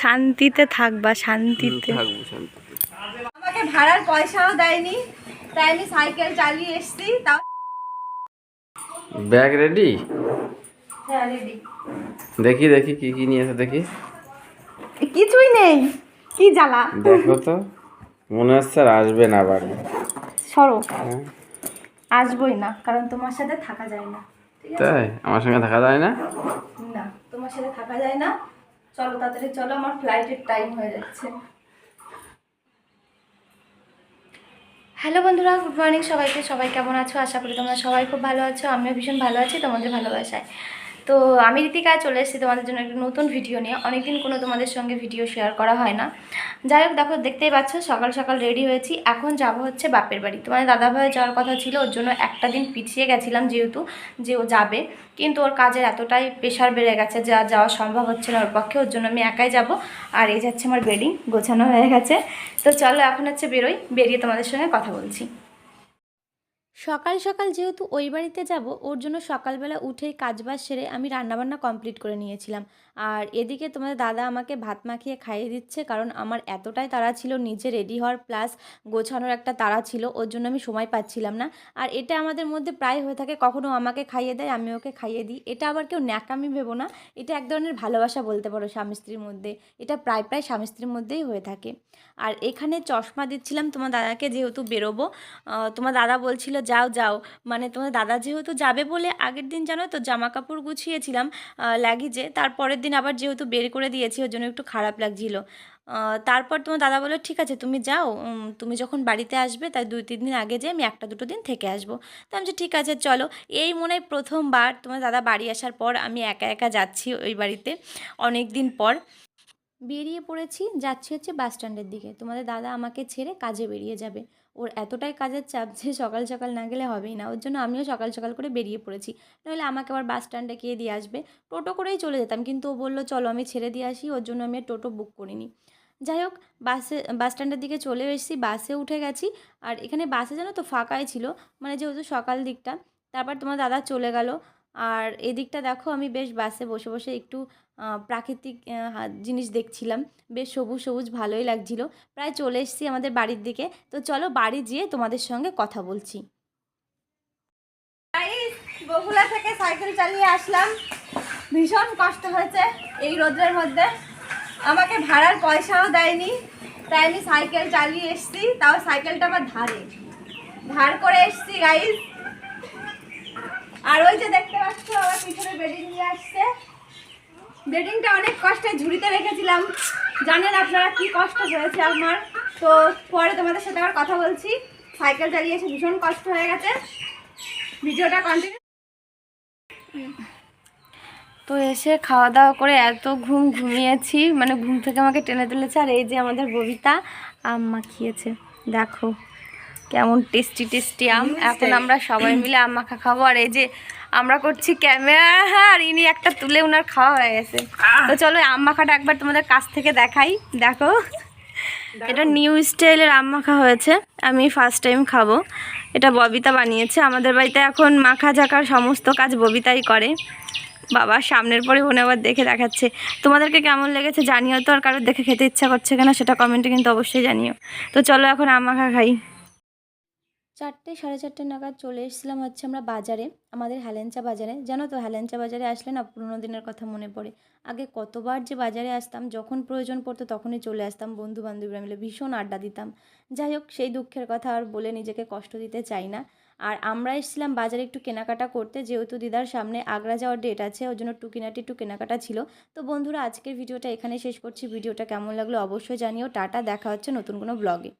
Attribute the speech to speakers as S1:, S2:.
S1: শান্তিতে থাকবা শান্তিতে।
S2: থাকব শান্তিতে।
S3: আমাকে ভাড়ার পয়সাও দেয়নি তাই আমি সাইকেল চালিয়ে এসেছি তাও
S2: ব্যাগ রেডি
S3: হ্যাঁ রেডি
S2: দেখি দেখি কি কি নিয়ে এসে দেখি।
S3: কিছুই নেই কি জ্বালা?
S2: দেখো তো মনে হচ্ছে আর আসবে না বাড়ি
S3: সরো।
S2: হ্যাঁ।
S3: আসবোই না কারণ তোমার সাথে থাকা যায় না
S2: তাই? আমার সঙ্গে থাকা যায় না?
S3: না তোমার সাথে থাকা যায় না। চলো তাড়াতাড়ি চলো, আমার ফ্লাইটের টাইম হয়ে যাচ্ছে। হ্যালো বন্ধুরা গুড মর্নিং সবাইকে। সবাই কেমন আছো? আশা করি তোমরা সবাই খুব ভালো আছো, আমিও ভীষণ ভালো আছি তোমাদের ভালোবাসায়। তো আমি রীতিকা চলে এসেছি তোমাদের জন্য একটা নতুন ভিডিও নিয়ে। অনেকদিন কোনো তোমাদের সঙ্গে ভিডিও শেয়ার করা হয় না। যাই হোক, দেখো, দেখতেই পাচ্ছ, সকাল সকাল রেডি হয়েছি। এখন যাব হচ্ছে বাপের বাড়ি। তোমাদের দাদাভাই যাওয়ার কথা ছিল, ওর জন্য একটা দিন পিছিয়ে গেছিলাম যেহেতু, যে ও যাবে। কিন্তু ওর কাজের এতটাই প্রেশার বেড়ে গেছে যা যাওয়া সম্ভব হচ্ছে না ওর পক্ষে। ওর জন্য আমি একাই যাব। আর এই যাচ্ছে আমার বেডিং গোছানো হয়ে গেছে। তো চলো, এখন হচ্ছে বেরোই। বেরিয়ে তোমাদের সঙ্গে কথা বলছি।
S4: সকাল সকাল যেহেতু ওই বাড়িতে যাব, ওর জন্য সকালবেলা উঠেই কাজবাজ সেরে আমি রান্নাবান্না কমপ্লিট করে নিয়েছিলাম। আর এদিকে তোমাদের দাদা আমাকে ভাত মাখিয়ে খাইয়ে দিচ্ছে, কারণ আমার এতটাই তাড়া ছিল, নিজে রেডি হওয়ার প্লাস গোছানোর একটা তাড়া ছিল, ওর জন্য আমি সময় পাচ্ছিলাম না। আর এটা আমাদের মধ্যে প্রায় হয়ে থাকে, কখনো আমাকে খাইয়ে দেয়, আমি ওকে খাইয়ে দিই। এটা আবার কেউ ন্যাকামি ভেবো না, এটা এক ধরনের ভালোবাসা বলতে পারো স্বামী স্ত্রীর মধ্যে, এটা প্রায় প্রায় স্বামী স্ত্রীর মধ্যেই হয়ে থাকে। আর এখানে চশমা দিচ্ছিলাম তোমার দাদাকে, যেহেতু বেরোবো তোমার দাদা বলছিল যাও যাও। মানে তোমার দাদা যেহেতু যাবে বলে আগের দিন জানো তো জামা কাপড় গুছিয়েছিলাম লাগেজে, তারপরের দিন আবার যেহেতু বের করে দিয়েছি, ওর জন্য একটু খারাপ লাগছিল। তারপর তোমার দাদা বলল, ঠিক আছে, তুমি যাও তুমি যখন বাড়িতে আসবে, তাই দুই, তিন দিন আগে যে আমি একটা, দুটো দিন থেকে আসব। তো আমি ঠিক আছে, চলো। এই মনে হয় প্রথমবার তোমার দাদা বাড়ি আসার পর আমি একা একা যাচ্ছি ওই বাড়িতে অনেক দিন পর। বেরিয়ে পড়েছি, যাচ্ছি হচ্ছে বাস স্ট্যান্ডের দিকে। তোমাদের দাদা আমাকে ছেড়ে কাজে বেরিয়ে যাবে। ওর এতটাই কাজের চাপ যে সকাল সকাল না গেলে হবেই না। ওর জন্য আমিও সকাল সকাল করে বেরিয়ে পড়েছি। নইলে আমাকে আবার বাস স্ট্যান্ডে গিয়ে দিয়ে আসবে। টোটো করেই চলে যেতাম, কিন্তু ও বলল, চলো আমি ছেড়ে দিয়ে আসি, ওর জন্য আমি আর টোটো বুক করিনি। যাই হোক বাসে বাস স্ট্যান্ডের দিকে চলে এসেছি বাসে উঠে গেছি। আর এখানে বাসে যেন তো ফাঁকাই ছিল মানে যেহেতু সকাল দিকটা, তারপর তোমার দাদা চলে গেল। আর এদিকটা দেখো আমি বেশ বাসে বসে বসে একটু প্রাকৃতিক জিনিস দেখছিলাম। বেশ সবুজ সবুজ ভালোই লাগছিল। প্রায় চলে এসেছি আমাদের বাড়ির দিকে। তো চলো বাড়ি যেয়ে তোমাদের সঙ্গে কথা বলছি।
S3: বগুলা থেকে সাইকেল চালিয়ে আসলাম। ভীষণ কষ্ট হয়েছে এই রোদের মধ্যে। আমাকে ভাড়ার পয়সাও দেয়নি। তাই আমি সাইকেল চালিয়ে এসেছি, তাও সাইকেলটা আমার ধারে। ধার করে এসেছি গাইজ আর ওই যে দেখতে পাচ্ছ আমার পিছনে বেডিং নিয়ে আসছে। বেডিংটা অনেক কষ্টে ঝুড়িতে রেখেছিলাম। জানেন আপনারা কি কষ্ট হয়েছে আমার? তো পরে তোমাদের সাথে আবার কথা বলছি। সাইকেল চালিয়ে এসে ভীষণ কষ্ট হয়ে গেছে। ভিডিওটা কন্টিনিউ
S1: তো এসে খাওয়া দাওয়া করে এত ঘুম ঘুমিয়েছি। মানে ঘুম থেকে আমাকে টেনে তুলেছে। আর এই যে আমাদের ববিতা, আম মাখিয়েছে। দেখো। কেমন টেস্টি টেস্টি আম। এখন আমরা সবাই মিলে আম মাখা খাব। আর এই যে আমরা করছি ক্যামেরা আর ইনি একটা তুলে ওনার খাওয়া হয়ে গেছে। তো চলো আম মাখাটা একবার তোমাদের কাছ থেকে দেখাই। দেখো এটা নিউ স্টাইলের আম মাখা হয়েছে। আমি ফার্স্ট টাইম খাব। এটা ববিতা বানিয়েছে। আমাদের বাড়িতে এখন মাখা ঝাঁকার সমস্ত কাজ ববিতাই করে। বাবা সামনের পরে মনে আবার দেখে দেখাচ্ছে। তোমাদেরকে কেমন লেগেছে জানিও তো আর কারোর দেখে খেতে ইচ্ছা করছে কিনা সেটা কমেন্টে কিন্তু অবশ্যই জানিও। তো চলো এখন আম মাখা খাই।
S4: চারটে, সাড়ে চারটে নাগাদ চলে এসেছিলাম হচ্ছে আমরা বাজারে, আমাদের হ্যালেঞ্চা বাজারে। জানো তো হ্যালেঞ্চা বাজারে আসলে না পুরোনো দিনের কথা মনে পড়ে। আগে কতবার যে বাজারে আসতাম, যখন প্রয়োজন পড়তো তখনই চলে আসতাম বন্ধু বান্ধবীরা মিলে ভীষণ আড্ডা দিতাম। যাই হোক, সেই দুঃখের কথা আর বলে নিজেকে কষ্ট দিতে চাই না। আর আমরা এসেছিলাম বাজারে একটু কেনাকাটা করতে, যেহেতু দিদার সামনে আগ্রা যাওয়ার ডেট আছে, ওর জন্য টুকিনাটি একটু কেনাকাটা ছিল। তো বন্ধুরা, আজকের ভিডিওটা এখানে শেষ করছি। ভিডিওটা কেমন লাগল অবশ্যই জানিও। টাটা, দেখা হচ্ছে নতুন কোনো ব্লগে